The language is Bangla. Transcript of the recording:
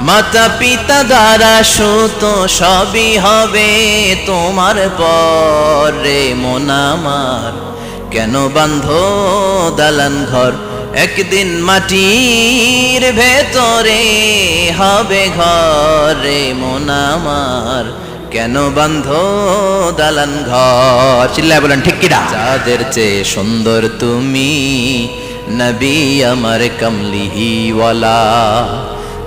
মাতা পিতা দ্বারা সুত সবই হবে তোমার পরে মন আমার। কেন বান্ধ দালান ঘর? একদিন মাটির ভেতরে হবে ঘরে মন আমার। কেন বন্ধ দালান ঘর? চিল্লায় বলেন, ঠিক কিনা? যাদের চেয়ে সুন্দর তুমি, নবী আমার কমলিহিওয়ালা।